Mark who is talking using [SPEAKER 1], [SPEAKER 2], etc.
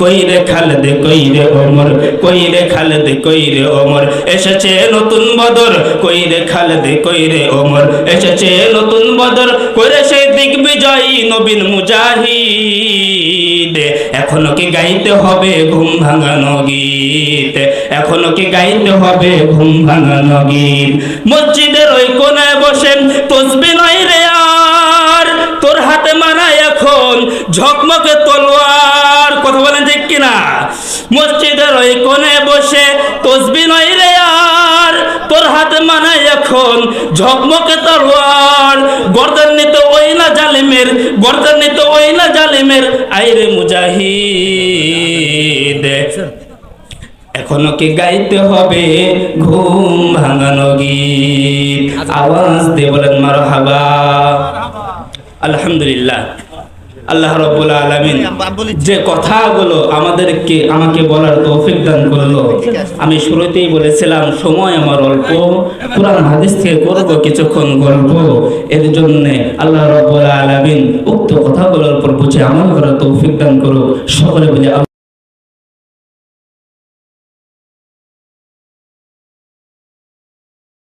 [SPEAKER 1] কইরে খালেদ, কইরে ওমর, কইরে খালেদ, কইরে ওমর। এসেছে নতুন বদর, কইরে খালেদ, কইরে ওমর। এসেছে নতুন বদর, করে সেই দিগ্বিজয়ী নবীন মুজাহিদ। এখনও কি গাইতে হবে ঘুম ভাঙানো গীত? এখনও কি গাইতে হবে ঘুম ভাঙানো গীত? মসজিদের ওই কোনায় বসেন, তসবি নয় ঝকমকে তলোয়ার। কথা বলেন ঠিক কিনা? মসজিদের ওই কোণে বসে তসবি নয় রে আর। তোর হাতে মানা এখন ঝকমকে তলোয়ার। গর্দান নিতে ওই না জালিমের গর্দান নিতে ওই না জালিমের। আইরে মুজাহিদ। এখনও কি গাইতে হবে ঘুম ভাঙানো গীত? আওয়াজ দিয়ে বলেন, মারহাবা। আলহামদুলিল্লাহ। আল্লাহ রব্বুল আলামিন যে কথাগুলো আমাদেরকে আমাকে বলার তৌফিক দান করল। আমি শুরুতেই বলেছিলাম সময় আমার অল্প। কোরআন হাদিস থেকে করব কিছুক্ষণ গল্প। এর জন্য আল্লাহ রব্বুল আলামিন উক্ত কথাগুলোর উপর বুঝে আমল করার তৌফিক দান করো সকলে বলে